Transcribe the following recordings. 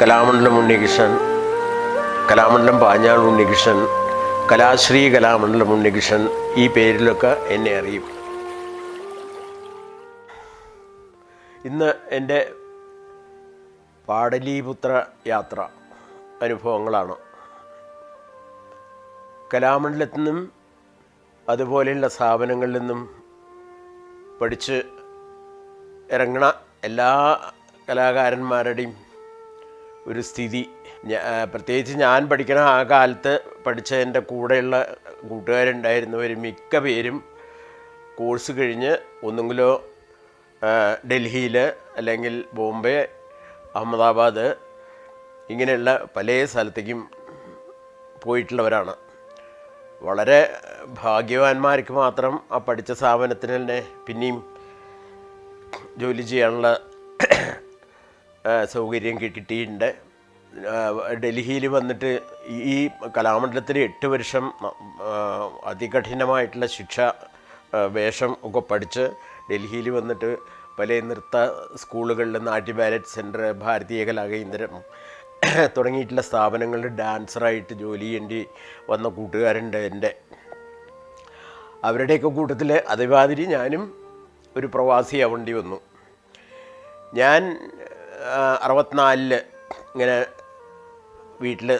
കലാമണ്ഡലം ഉണ്ണികൃഷ്ണൻ കലാമണ്ഡലം പാഞ്ഞാൾ ഉണ്ണികൃഷ്ണൻ കലാശ്രീ കലാമണ്ഡലം ഉണ്ണികൃഷ്ണൻ ഈ പേരിലൊക്കെ എന്നെ അറിയും. ഇന്ന് എന്റെ പാടലീപുത്ര യാത്ര അനുഭവങ്ങളാണ്. കലാമണ്ഡലത്തിൽ നിന്നും അതുപോലെയുള്ള സ്ഥാപനങ്ങളിൽ നിന്നും പഠിച്ച് ഇറങ്ങണ എല്ലാ കലാകാരന്മാരുടെയും ഒരു സ്ഥിതി. പ്രത്യേകിച്ച് ഞാൻ പഠിക്കണ ആ കാലത്ത് പഠിച്ച എന്റെ കൂടെയുള്ള കൂട്ടുകാരുണ്ടായിരുന്നവർ മിക്ക പേരും കോഴ്സ് കഴിഞ്ഞ് ഒന്നുകിലോ ഡൽഹിയിൽ അല്ലെങ്കിൽ ബോംബെ അഹമ്മദാബാദ് ഇങ്ങനെയുള്ള പല സ്ഥലത്തേക്കും പോയിട്ടുള്ളവരാണ്. വളരെ ഭാഗ്യവാന്മാർക്ക് മാത്രം ആ പഠിച്ച സ്ഥാപനത്തിന് തന്നെ പിന്നെയും ജോലി ചെയ്യാനുള്ള സൗകര്യം കിട്ടിയിട്ടുണ്ട്. ഡൽഹിയിൽ വന്നിട്ട് ഈ കലാമണ്ഡലത്തിൽ എട്ട് വർഷം അതികഠിനമായിട്ടുള്ള ശിക്ഷ വേഷം ഒക്കെ പഠിച്ച് ഡൽഹിയിൽ വന്നിട്ട് പല നൃത്ത സ്കൂളുകളിൽ നാട്യ ബാലറ്റ് സെന്റർ ഭാരതീയ കലാകേന്ദ്രം തുടങ്ങിയിട്ടുള്ള സ്ഥാപനങ്ങളിൽ ഡാൻസറായിട്ട് ജോലി ചെയ്യേണ്ടി വന്ന കൂട്ടുകാരുണ്ട് എന്റെ. അവരുടെയൊക്കെ കൂട്ടത്തിൽ അതേമാതിരി ഞാനും ഒരു പ്രവാസിയാവേണ്ടി വന്നു. ഞാൻ അറുപത്തിനാലിൽ ഇങ്ങനെ വീട്ടിൽ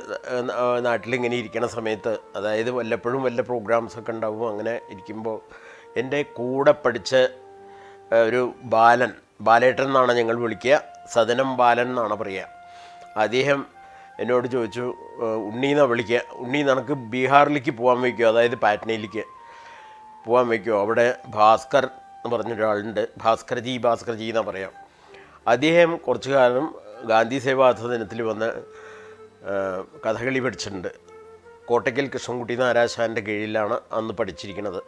നാട്ടിലിങ്ങനെ ഇരിക്കണ സമയത്ത് അതായത് വല്ലപ്പോഴും വല്ല പ്രോഗ്രാംസൊക്കെ ഉണ്ടാവും അങ്ങനെ ഇരിക്കുമ്പോൾ എന്റെ കൂടെ പഠിച്ച ഒരു ബാലൻ ബാലേട്ടൻ എന്നാണ് ഞങ്ങൾ വിളിക്കുക. സദനം ബാലൻ എന്നാണ് പറയുക. അദ്ദേഹം എന്നോട് ചോദിച്ചു "ഏഹ്, ഉണ്ണി എന്നാണ് വിളിക്കുക? ഉണ്ണി നിനക്ക് ബീഹാറിലേക്ക് പോകാൻ വയ്ക്കുമോ അതായത് പാറ്റ്നയിലേക്ക് പോകാൻ വയ്ക്കുമോ അവിടെ ഭാസ്കർ എന്ന് പറഞ്ഞൊരാളുണ്ട്. ഭാസ്കർജി ഭാസ്കർജി എന്നാണ് പറയാം. അദ്ദേഹം കുറച്ചു കാലം ഗാന്ധി സേവാസദനത്തിൽ വന്ന് ആ, കഥകളി പഠിച്ചിട്ടുണ്ട്. കോട്ടയ്ക്കൽ കൃഷ്ണൻകുട്ടി നാരാശാന്റെ കീഴിലാണ് അന്ന് പഠിച്ചിരിക്കുന്നത്.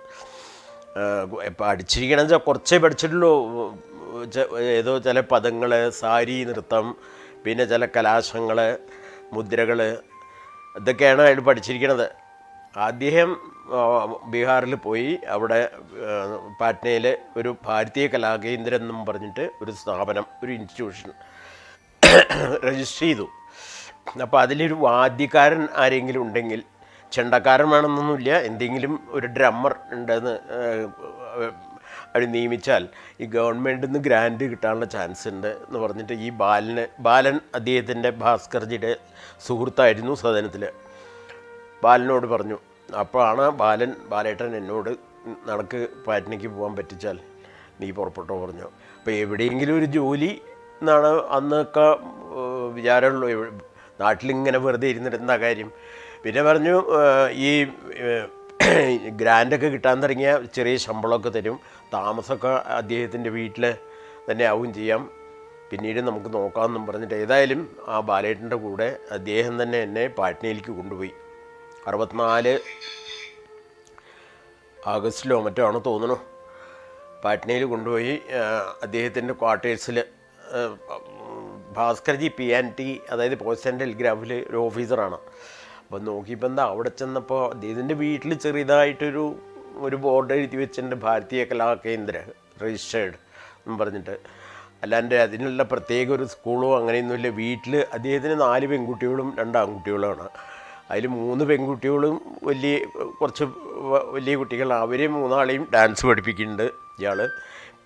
പഠിച്ചിരിക്കണം വെച്ചാൽ കുറച്ചേ പഠിച്ചിട്ടുള്ളൂ. ഏതോ ചില പദങ്ങൾ സാരി നൃത്തം പിന്നെ ചില കലാശങ്ങൾ മുദ്രകൾ ഇതൊക്കെയാണ് അയാൾ പഠിച്ചിരിക്കുന്നത് അദ്ദേഹം ബീഹാറിൽ പോയി. അവിടെ പാറ്റ്നയിലെ ഒരു ഭാരതീയ കലാകേന്ദ്രം എന്നും പറഞ്ഞിട്ട് ഒരു സ്ഥാപനം ഒരു ഇൻസ്റ്റിറ്റ്യൂഷൻ രജിസ്റ്റർ ചെയ്തു. അപ്പോൾ അതിലൊരു വാദ്യക്കാരൻ ആരെങ്കിലും ഉണ്ടെങ്കിൽ ചെണ്ടക്കാരൻ വേണമെന്നൊന്നുമില്ല എന്തെങ്കിലും ഒരു ഡ്രമ്മർ ഉണ്ടെന്ന് അവർ നിയമിച്ചാൽ ഈ ഗവൺമെന്റിൽ നിന്ന് ഗ്രാൻഡ് കിട്ടാനുള്ള ചാൻസ് ഉണ്ട് എന്ന് പറഞ്ഞിട്ട് ഈ ബാലന് ബാലൻ അദ്ദേഹത്തിന്റെ ഭാസ്കർജിയുടെ സുഹൃത്തായിരുന്നു സദനത്തിൽ ബാലനോട് പറഞ്ഞു അപ്പോഴാണ് ബാലൻ ബാലേട്ടൻ എന്നോട് നടക്ക് പാറ്റ്നയ്ക്ക് പോകാൻ പറ്റിച്ചാൽ നീ പുറപ്പെട്ടോ പറഞ്ഞു. അപ്പോൾ എവിടെയെങ്കിലും ഒരു ജോലി എന്നാണ് അന്നൊക്കെ വിചാരമുള്ളൂ. നാട്ടിലിങ്ങനെ വെറുതെ ഇരുന്നിരുന്ന കാര്യം. പിന്നെ പറഞ്ഞു ഈ ഗ്രാൻഡൊക്കെ കിട്ടാൻ തുടങ്ങിയ ചെറിയ ശമ്പളമൊക്കെ തരും. താമസമൊക്കെ അദ്ദേഹത്തിന്റെ വീട്ടിൽ തന്നെ ആവും ചെയ്യാം. പിന്നീട് നമുക്ക് നോക്കാമെന്നും പറഞ്ഞിട്ട് ഏതായാലും ആ ബാലേട്ടന്റെ കൂടെ അദ്ദേഹം തന്നെ എന്നെ പാട്നയിലേക്ക് കൊണ്ടുപോയി. അറുപത്തിനാല് ആഗസ്റ്റിലോ മറ്റോ ആണ് തോന്നുന്നു. പാറ്റ്നയിൽ കൊണ്ടുപോയി അദ്ദേഹത്തിന്റെ ക്വാർട്ടേഴ്സിൽ ഭാസ്കർജി പി ആൻ ടി അതായത് പോസ്റ്റ് ആൻഡ് ടെലിഗ്രാഫിൽ ഒരു ഓഫീസറാണ്. അപ്പോൾ നോക്കിയപ്പോൾ എന്താ അവിടെ ചെന്നപ്പോൾ അദ്ദേഹത്തിന്റെ വീട്ടിൽ ചെറിയതായിട്ടൊരു ഒരു ബോർഡ് എഴുതി വെച്ചിട്ടുണ്ട് ഭാരതീയ കലാ കേന്ദ്ര രജിസ്റ്റേർഡ് എന്ന് പറഞ്ഞിട്ട്. അല്ലാണ്ട് അതിനുള്ള പ്രത്യേക ഒരു സ്കൂളോ അങ്ങനെയൊന്നുമില്ല. വീട്ടിൽ അദ്ദേഹത്തിന് നാല് പെൺകുട്ടികളും രണ്ട് ആൺകുട്ടികളുമാണ്. അതിൽ മൂന്ന് പെൺകുട്ടികളും വലിയ കുറച്ച് വലിയ കുട്ടികളാണ്. അവരെ മൂന്നാളെയും ഡാൻസ് പഠിപ്പിക്കുന്നുണ്ട് ഇയാൾ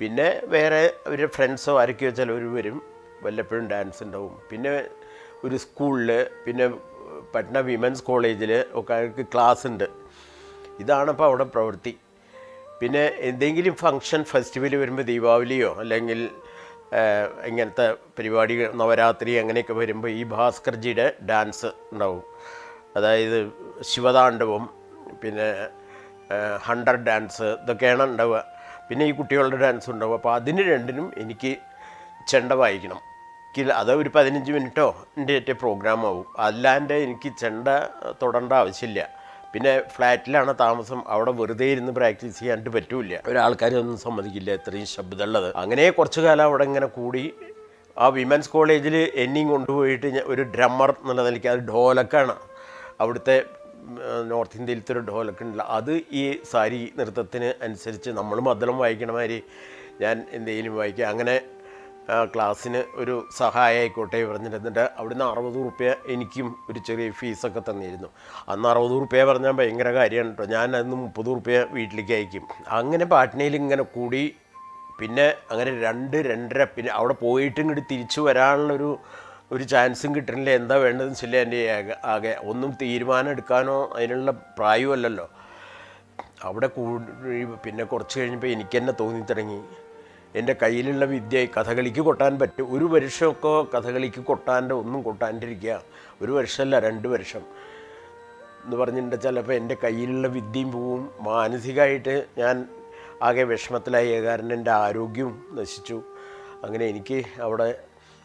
പിന്നെ വേറെ അവരുടെ ഫ്രണ്ട്സോ ആരൊക്കെയോ ചിലവർ വരും. വല്ലപ്പോഴും ഡാൻസ് ഉണ്ടാവും. പിന്നെ ഒരു സ്കൂളിൽ പിന്നെ പട്ന വിമൻസ് കോളേജിൽ ഒക്കെ അവർക്ക് ക്ലാസ് ഉണ്ട്. ഇതാണിപ്പോൾ അവിടെ പ്രവൃത്തി. പിന്നെ എന്തെങ്കിലും ഫങ്ഷൻ ഫെസ്റ്റിവൽ വരുമ്പോൾ ദീപാവലിയോ അല്ലെങ്കിൽ ഇങ്ങനത്തെ പരിപാടികൾ നവരാത്രി അങ്ങനെയൊക്കെ വരുമ്പോൾ ഈ ഭാസ്കർജിയുടെ ഡാൻസ് ഉണ്ടാവും. അതായത് ശിവതാണ്ഡവം പിന്നെ ഹൺഡ്രഡ് ഡാൻസ് ഇതൊക്കെയാണ് ഉണ്ടാവുക. പിന്നെ ഈ കുട്ടികളുടെ ഡാൻസ് ഉണ്ടാവും അപ്പോൾ അതിന് രണ്ടിനും എനിക്ക് ചെണ്ട വായിക്കണം കില അത് ഒരു പതിനഞ്ച് മിനിറ്റോ എന്റെ പ്രോഗ്രാം ആവും. അല്ലാണ്ട് എനിക്ക് ചെണ്ട തൊടേണ്ട ആവശ്യമില്ല. പിന്നെ ഫ്ലാറ്റിലാണ് താമസം. അവിടെ വെറുതെ ഇരുന്ന് പ്രാക്ടീസ് ചെയ്യാണ്ട് പറ്റൂല ഒരാൾക്കാരൊന്നും സമ്മതിക്കില്ല ഇത്രയും ശബ്ദമുള്ളത്. അങ്ങനെ കുറച്ചു കാലം അവിടെ ഇങ്ങനെ കൂടി. ആ വിമൻസ് കോളേജിൽ എന്നെയും കൊണ്ടുപോയിട്ട് ഒരു ഡ്രമ്മർ എന്നുള്ള നിലയ്ക്ക് അത് ഡോലക്കാണ് അവിടുത്തെ നോർത്ത് ഇന്ത്യയിലത്തെ ഒരു ഡോലൊക്കെ ഉണ്ടല്ലോ അത് ഈ സാരി നൃത്തത്തിന് അനുസരിച്ച് നമ്മൾ മദ്ദളം വായിക്കണമാതിരി ഞാൻ എന്തെങ്കിലും വായിക്കുക. അങ്ങനെ ക്ലാസ്സിന് ഒരു സഹായമായിക്കോട്ടെ ആയിക്കോട്ടെ പറഞ്ഞിരുന്നിട്ട് അവിടുന്ന് അറുപത് റുപ്യ എനിക്കും ഒരു ചെറിയ ഫീസൊക്കെ തന്നിരുന്നു. അന്ന് അറുപത് റുപ്യ പറഞ്ഞാൽ ഭയങ്കര കാര്യമാണ് കേട്ടോ. ഞാൻ അന്ന് മുപ്പത് റുപ്യ വീട്ടിലേക്ക് അയക്കും. അങ്ങനെ പാട്നയിൽ ഇങ്ങനെ കൂടി പിന്നെ അങ്ങനെ രണ്ട് രണ്ടര പിന്നെ അവിടെ പോയിട്ട് ഇങ്ങോട്ട് തിരിച്ചു വരാനുള്ളൊരു ഒരു ചാൻസും കിട്ടണില്ല. എന്താ വേണ്ടതെന്ന് വെച്ചില്ല എന്റെ ആകെ ഒന്നും തീരുമാനം എടുക്കാനോ അതിനുള്ള പ്രായമല്ലല്ലോ. അവിടെ കൂടി പിന്നെ കുറച്ച് കഴിഞ്ഞപ്പോൾ എനിക്ക് തന്നെ തോന്നി തുടങ്ങി എന്റെ കയ്യിലുള്ള വിദ്യ കഥകളിക്ക് കൊട്ടാൻ പറ്റും. ഒരു വർഷമൊക്കെ കഥകളിക്ക് കൊട്ടാന്റെ ഒന്നും കൊട്ടാണ്ടിരിക്കുക ഒരു വർഷമല്ല രണ്ട് വർഷം. എന്ന് പറഞ്ഞിട്ട് ചിലപ്പോൾ എന്റെ കയ്യിലുള്ള വിദ്യയും പോവും. മാനസികമായിട്ട് ഞാൻ ആകെ വിഷമത്തിലായി. കാരണം എന്റെ ആരോഗ്യവും നശിച്ചു. അങ്ങനെ എനിക്ക് അവിടെ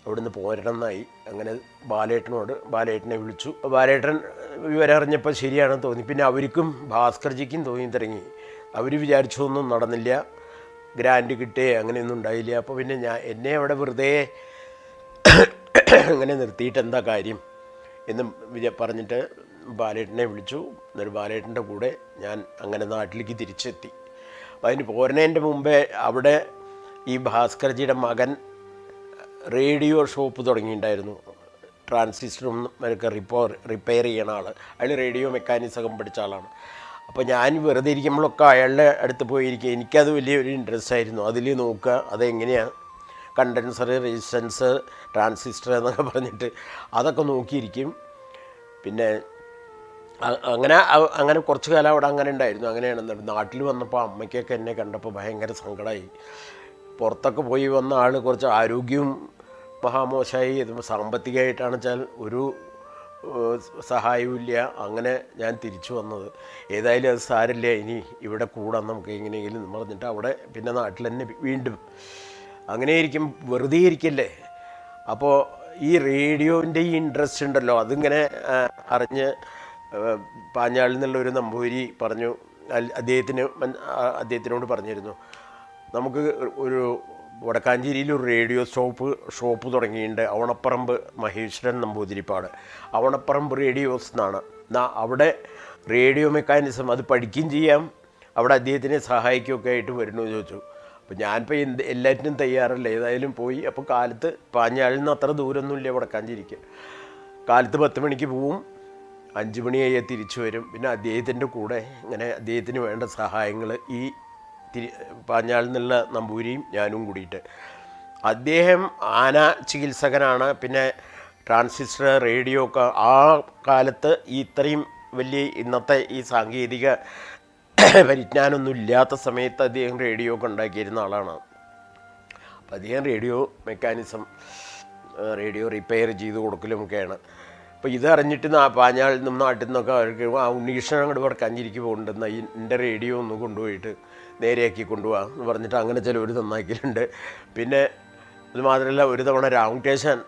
അവിടുന്ന് പോരണം എന്നായി അങ്ങനെ ബാലേട്ടനോട് ബാലേട്ടനെ വിളിച്ചു. ബാലേട്ടൻ വിവരം അറിഞ്ഞപ്പോൾ ശരിയാണെന്ന് തോന്നി. പിന്നെ അവർക്കും ഭാസ്കർജിക്കും തോന്നി തുടങ്ങി അവർ വിചാരിച്ചതൊന്നും നടന്നില്ല. ഗ്രാൻഡ് കിട്ടേ അങ്ങനെയൊന്നും ഉണ്ടായില്ല. അപ്പോൾ പിന്നെ ഞാൻ എന്നെ അവിടെ വെറുതെ അങ്ങനെ നിർത്തിയിട്ട് എന്താ കാര്യം എന്ന് വിചാ പറഞ്ഞിട്ട് ബാലേട്ടനെ വിളിച്ചു. എന്നൊരു ബാലേട്ടന്റെ കൂടെ ഞാൻ അങ്ങനെ നാട്ടിലേക്ക് തിരിച്ചെത്തി. അതിന് പോരണേന്റെ മുമ്പേ അവിടെ ഈ ഭാസ്കർജിയുടെ മകൻ റേഡിയോ ഷോപ്പ് തുടങ്ങിയിട്ടുണ്ടായിരുന്നു. ട്രാൻസിസ്റ്ററും ഒക്കെ റിപ്പോർ റിപ്പയർ ചെയ്യണ ആൾ അയാൾ റേഡിയോ മെക്കാനിസം പഠിച്ച ആളാണ്. അപ്പോൾ ഞാൻ വെറുതെ ഇരിക്കുമ്പോഴൊക്കെ അയാളുടെ അടുത്ത് പോയിരിക്കുക. എനിക്കത് വലിയൊരു ഇൻട്രസ്റ്റ് ആയിരുന്നു. അതിൽ നോക്കുക അതെങ്ങനെയാണ് കണ്ടൻസർ റെസിസ്റ്റൻസ് ട്രാൻസിസ്റ്റർ എന്നൊക്കെ പറഞ്ഞിട്ട് അതൊക്കെ നോക്കിയിരിക്കും. പിന്നെ അങ്ങനെ അങ്ങനെ കുറച്ച് കാലം അവിടെ അങ്ങനെ ഉണ്ടായിരുന്നു. അങ്ങനെയാണ് നാട്ടിൽ വന്നപ്പോൾ അമ്മയ്ക്കൊക്കെ എന്നെ കണ്ടപ്പോൾ ഭയങ്കര സങ്കടമായി. പുറത്തൊക്കെ പോയി വന്ന ആൾ കുറച്ച് ആരോഗ്യവും മഹാമോശമായി സാമ്പത്തികമായിട്ടാണ് വെച്ചാൽ ഒരു സഹായമില്ല അങ്ങനെ ഞാൻ തിരിച്ചു വന്നത്. ഏതായാലും അത് സാരില്ല ഇനി ഇവിടെ കൂടാം നമുക്ക് എങ്ങനെയെങ്കിലും പറഞ്ഞിട്ട് അവിടെ പിന്നെ നാട്ടിൽ തന്നെ വീണ്ടും അങ്ങനെ ഇരിക്കും വെറുതെ ഇരിക്കല്ലേ? അപ്പോൾ ഈ റേഡിയോന്റെ ഈ ഇൻട്രസ്റ്റ് ഉണ്ടല്ലോ അതിങ്ങനെ അറിഞ്ഞ് പാഞ്ഞാളിൽ നിന്നുള്ള ഒരു നമ്പൂരി പറഞ്ഞു അദ്ദേഹത്തിന് അദ്ദേഹത്തിനോട് പറഞ്ഞിരുന്നു. നമുക്ക് ഒരു വടക്കാഞ്ചേരിയിൽ ഒരു റേഡിയോ ഷോപ്പ് ഷോപ്പ് തുടങ്ങിയിട്ടുണ്ട്. അവണപ്പറമ്പ് മഹേശ്വരൻ നമ്പൂതിരിപ്പാട്. അവണപ്പറമ്പ് റേഡിയോസ് എന്നാണ്. അവിടെ റേഡിയോ മെക്കാനിസം അത് പഠിക്കുകയും ചെയ്യാം. അവിടെ അദ്ദേഹത്തിനെ സഹായിക്കുകയൊക്കെ ആയിട്ട് വരുന്നു ചോദിച്ചു. അപ്പോൾ ഞാനിപ്പോൾ എന്ത് എല്ലാറ്റിനും തയ്യാറല്ല. ഏതായാലും പോയി. അപ്പോൾ കാലത്ത് പാഞ്ഞാളിൽ നിന്ന് അത്ര ദൂരമൊന്നുമില്ല വടക്കാഞ്ചേരിക്ക്. കാലത്ത് പത്ത് മണിക്ക് പോവും. അഞ്ച് മണിയായി തിരിച്ചു വരും. പിന്നെ അദ്ദേഹത്തിന്റെ കൂടെ ഇങ്ങനെ അദ്ദേഹത്തിന് വേണ്ട സഹായങ്ങൾ ഈ തിരി പാഞ്ഞാളിൽ നിന്നുള്ള നമ്പൂരിയും ഞാനും കൂടിയിട്ട്. അദ്ദേഹം ആന ചികിത്സകനാണ്. പിന്നെ ട്രാൻസിസ്റ്റർ റേഡിയോ ഒക്കെ ആ കാലത്ത് ഈ ഇത്രയും വലിയ ഇന്നത്തെ ഈ സാങ്കേതിക പരിജ്ഞാനമൊന്നും ഇല്ലാത്ത സമയത്ത് അദ്ദേഹം റേഡിയോ ഒക്കെ ഉണ്ടാക്കിയിരുന്ന ആളാണ്. അപ്പം അദ്ദേഹം റേഡിയോ മെക്കാനിസം റേഡിയോ റിപ്പയർ ചെയ്ത് കൊടുക്കലുമൊക്കെയാണ്. അപ്പോൾ ഇതറിഞ്ഞിട്ട് ആ പാഞ്ഞാളിൽ നിന്നും നാട്ടിൽ നിന്നൊക്കെ അവർക്ക് ആ ഉണ്ണീകൃഷ്ണൻ അങ്ങോട്ട് ഉണ്ടെന്ന് ഈ എന്റെ റേഡിയോ ഒന്ന് കൊണ്ടുപോയിട്ട് നേരെയാക്കി കൊണ്ടുപോകാം എന്ന് പറഞ്ഞിട്ട് അങ്ങനെ ചില ഒരു നന്നാക്കിയിട്ടുണ്ട്. പിന്നെ അത് മാത്രമല്ല ഒരു തവണ രാമകേശൻ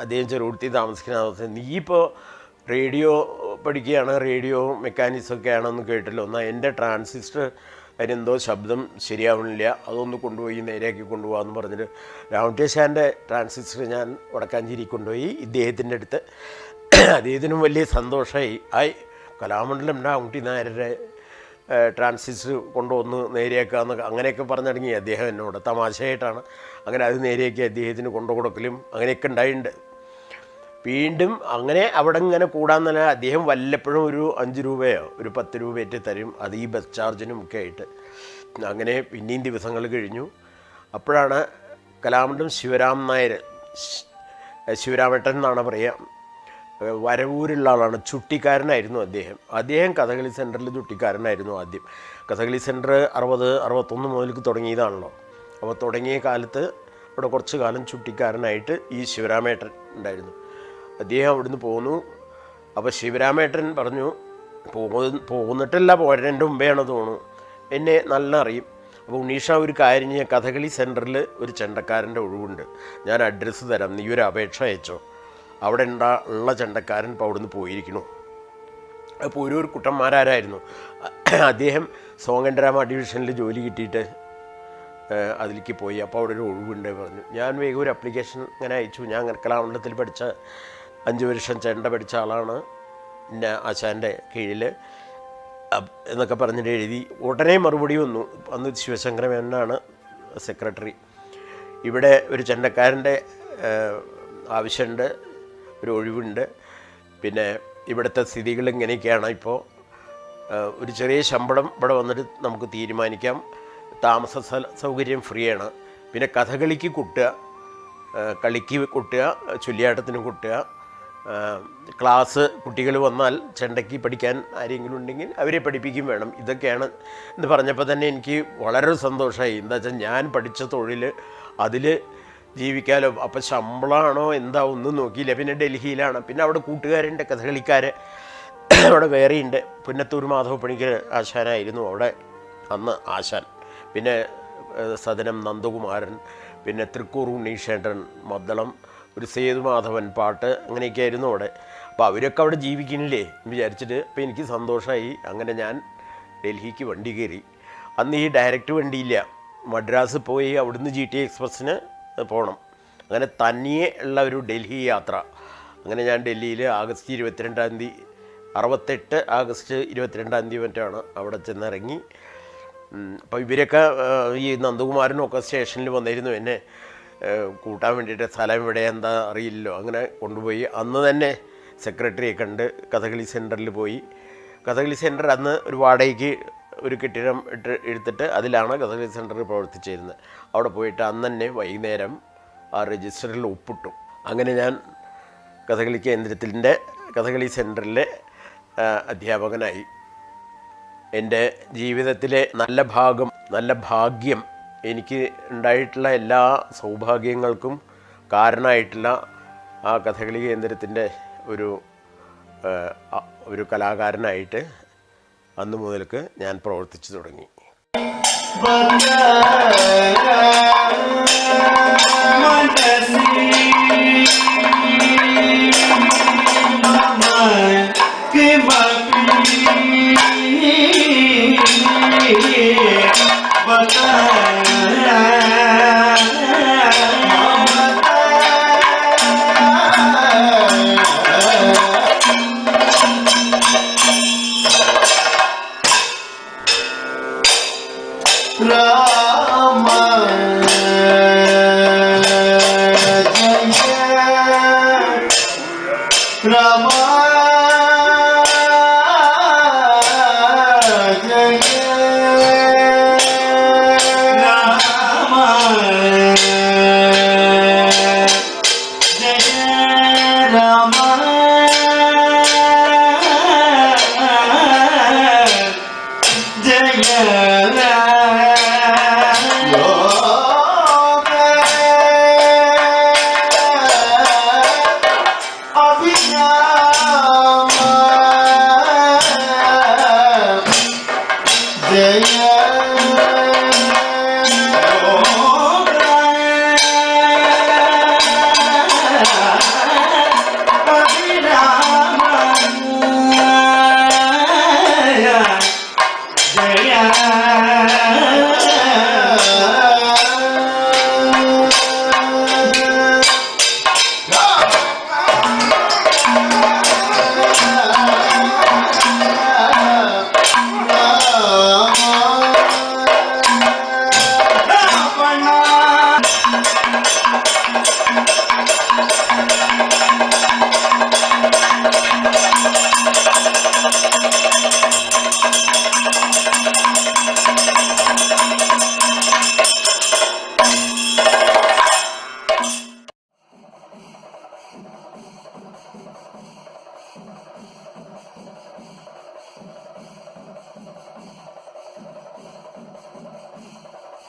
അദ്ദേഹം ചെറുകുത്തി താമസിക്കുന്ന അവസ്ഥ നീ ഇപ്പോൾ റേഡിയോ പഠിക്കുകയാണ്? റേഡിയോ മെക്കാനിക്സ് ഒക്കെ ആണെന്ന് കേട്ടല്ലോ. എന്നാൽ എന്റെ ട്രാൻസിസ്റ്റർ അതിനെന്തോ ശബ്ദം ശരിയാവണില്ല. അതൊന്ന് കൊണ്ടുപോയി നേരെയാക്കി കൊണ്ടുപോകാമെന്ന് പറഞ്ഞിട്ട് രാമകേശാന്റെ ട്രാൻസിസ്റ്റർ ഞാൻ വടക്കാഞ്ചേരി കൊണ്ടുപോയി. ഇദ്ദേഹത്തിന്റെ അടുത്ത് അദ്ദേഹത്തിനും വലിയ സന്തോഷമായി. ആയി കലാമണ്ഡലം രാമകുട്ടി നായരുടെ ട്രാൻസിസ്റ്റർ കൊണ്ടുവന്ന് നേരെയാക്കാന്നൊക്കെ അങ്ങനെയൊക്കെ പറഞ്ഞിറങ്ങി അദ്ദേഹം എന്നോട്. തമാശയായിട്ടാണ്. അങ്ങനെ അത് നേരെയാക്കി അദ്ദേഹത്തിന് കൊണ്ടു കൊടുക്കലും അങ്ങനെയൊക്കെ ഉണ്ടായിട്ടുണ്ട്. വീണ്ടും അങ്ങനെ അവിടെ ഇങ്ങനെ കൂടാൻ തന്നെ അദ്ദേഹം വല്ലപ്പോഴും ഒരു അഞ്ച് രൂപയോ ഒരു പത്ത് രൂപയേറ്റ് തരും. അത് ഈ ബസ് ചാർജിനും ഒക്കെ ആയിട്ട്. അങ്ങനെ പിന്നെയും ദിവസങ്ങൾ കഴിഞ്ഞു. അപ്പോഴാണ് കലാമണ്ഡലം ശിവരാം നായർ ശിവരാമേട്ടൻ എന്നാണ് പറയുക. വരവൂരുള്ള ആളാണ്. ചുട്ടിക്കാരനായിരുന്നു അദ്ദേഹം. അദ്ദേഹം കഥകളി സെന്ററിൽ ചുട്ടിക്കാരനായിരുന്നു ആദ്യം. കഥകളി സെന്റർ അറുപത് അറുപത്തൊന്ന് മുതൽക്ക് തുടങ്ങിയതാണല്ലോ. അപ്പോൾ തുടങ്ങിയ കാലത്ത് അവിടെ കുറച്ച് കാലം ചുട്ടിക്കാരനായിട്ട് ഈ ശിവരാമേട്ടൻ ഉണ്ടായിരുന്നു. അദ്ദേഹം അവിടുന്ന് പോന്നു. അപ്പോൾ ശിവരാമേട്ടൻ പറഞ്ഞു പോകുന്ന പോന്നിട്ടല്ല പോരേന്റെ മുമ്പെയാണ് തോന്നുന്നു. എന്നെ നല്ല അറിയും. അപ്പോൾ ഉണ്ണീഷ ഒരു കാര്യം കഥകളി സെന്ററിൽ ഒരു ചെണ്ടക്കാരന്റെ ഒഴിവുണ്ട്. ഞാൻ അഡ്രസ്സ് തരാം. നീ ഒരു അപേക്ഷ അയച്ചോ. അവിടെ ഉണ്ടാ ഉള്ള ചെണ്ടക്കാരൻ ഇപ്പോൾ അവിടുന്ന് പോയിരിക്കണു അപ്പോൾ ഒരു ഒരു കുട്ടന്മാരാരായിരുന്നു. അദ്ദേഹം സോങ്കണ്ടരാമ ഡിവിഷനിൽ ജോലി കിട്ടിയിട്ട് അതിലേക്ക് പോയി. അപ്പോൾ അവിടെ ഒരു ഒഴിവുണ്ട് പറഞ്ഞു. ഞാൻ വേഗം ഒരു അപ്ലിക്കേഷൻ ഇങ്ങനെ അയച്ചു. ഞാൻ അങ്ങനെ കലാമണ്ഡലത്തിൽ പഠിച്ച അഞ്ച് വർഷം ചെണ്ട പഠിച്ച ആളാണ്. പിന്നെ ആശാന്റെ കീഴിൽ എന്നൊക്കെ പറഞ്ഞിട്ട് എഴുതി. ഉടനെ മറുപടി വന്നു. അന്ന് ശിവശങ്കര മേനാണ് സെക്രട്ടറി. ഇവിടെ ഒരു ചെണ്ടക്കാരന്റെ ആവശ്യമുണ്ട്. ഒരു ഒഴിവുണ്ട്. പിന്നെ ഇവിടുത്തെ സ്ഥിതികൾ ഇങ്ങനെയൊക്കെയാണ് ഇപ്പോൾ. ഒരു ചെറിയ ശമ്പളം ഇവിടെ വന്നിട്ട് നമുക്ക് തീരുമാനിക്കാം. താമസ സൗകര്യം ഫ്രീ ആണ് പിന്നെ കഥകളിക്ക് കുട്ടുക കളിക്ക് കുട്ടുക ചൊല്ലിയാട്ടത്തിന് കുട്ടുക. ക്ലാസ് കുട്ടികൾ വന്നാൽ ചെണ്ടയ്ക്ക് പഠിക്കാൻ ആരെങ്കിലും ഉണ്ടെങ്കിൽ അവരെ പഠിപ്പിക്കും വേണം. ഇതൊക്കെയാണ് എന്ന് പറഞ്ഞപ്പോൾ തന്നെ എനിക്ക് വളരെ സന്തോഷമായി. എന്താ വെച്ചാൽ ഞാൻ പഠിച്ച തൊഴിൽ അതിൽ ജീവിക്കാലോ? അപ്പം ശമ്പളമാണോ എന്താ ഒന്നും നോക്കിയില്ല. പിന്നെ ഡൽഹിയിലാണ്. പിന്നെ അവിടെ കൂട്ടുകാരുണ്ട് കഥകളിക്കാർ അവിടെ വേറെയുണ്ട്. പുന്നത്തൂർ മാധവ പണിക്കർ ആശാനായിരുന്നു അവിടെ അന്ന് ആശാൻ. പിന്നെ സദനം നന്ദകുമാരൻ പിന്നെ തൃക്കൂർ ഉണ്ണീഷേട്ടൻ മദ്ദളം ഒരു സേതുമാധവൻ പാട്ട് അങ്ങനെയൊക്കെയായിരുന്നു അവിടെ. അപ്പോൾ അവരൊക്കെ അവിടെ ജീവിക്കണില്ലേ എന്ന് വിചാരിച്ചിട്ട് അപ്പോൾ എനിക്ക് സന്തോഷമായി അങ്ങനെ ഞാൻ ഡൽഹിക്ക് വണ്ടി കയറി. അന്ന് ഈ ഡയറക്റ്റ് വണ്ടിയില്ല. മദ്രാസ് പോയി അവിടുന്ന് ജി ടി എക്സ്പ്രസ്സിന് പോകണം അങ്ങനെ തനിയെ ഉള്ള ഒരു ഡൽഹി യാത്ര. അങ്ങനെ ഞാൻ ഡൽഹിയിൽ ആഗസ്റ്റ് ഇരുപത്തിരണ്ടാം തീയതി അറുപത്തെട്ട് ആഗസ്റ്റ് ഇരുപത്തിരണ്ടാം തീയതി മറ്റാണ് അവിടെ ചെന്നിറങ്ങി. അപ്പോൾ ഇവരൊക്കെ ഈ നന്ദകുമാരനും ഒക്കെ സ്റ്റേഷനിൽ വന്നിരുന്നു. എന്നെ കൂട്ടാൻ വേണ്ടിയിട്ട് സ്ഥലം ഇവിടെ എന്താ അറിയില്ലല്ലോ. അങ്ങനെ കൊണ്ടുപോയി. അന്ന് തന്നെ സെക്രട്ടറിയെ കണ്ട് കഥകളി സെന്ററിൽ പോയി. കഥകളി സെന്റർ അന്ന് ഒരു വാടകയ്ക്ക് ഒരു കെട്ടിടം ഇട്ട് എടുത്തിട്ട് അതിലാണ് കഥകളി സെന്ററിൽ പ്രവർത്തിച്ചിരുന്നത്. അവിടെ പോയിട്ട് അന്ന് തന്നെ വൈകുന്നേരം ആ രജിസ്റ്ററിൽ ഒപ്പിട്ടു. അങ്ങനെ ഞാൻ കഥകളി കേന്ദ്രത്തിന്റെ കഥകളി സെന്ററിലെ അധ്യാപകനായി. എന്റെ ജീവിതത്തിലെ നല്ല ഭാഗം നല്ല ഭാഗ്യം എനിക്ക് ഉണ്ടായിട്ടുള്ള എല്ലാ സൗഭാഗ്യങ്ങൾക്കും കാരണമായിട്ടുള്ള ആ കഥകളി കേന്ദ്രത്തിന്റെ ഒരു ഒരു കലാകാരനായിട്ട് അന്ന് മുതൽക്ക് ഞാൻ പ്രവർത്തിച്ചു തുടങ്ങി. Rama.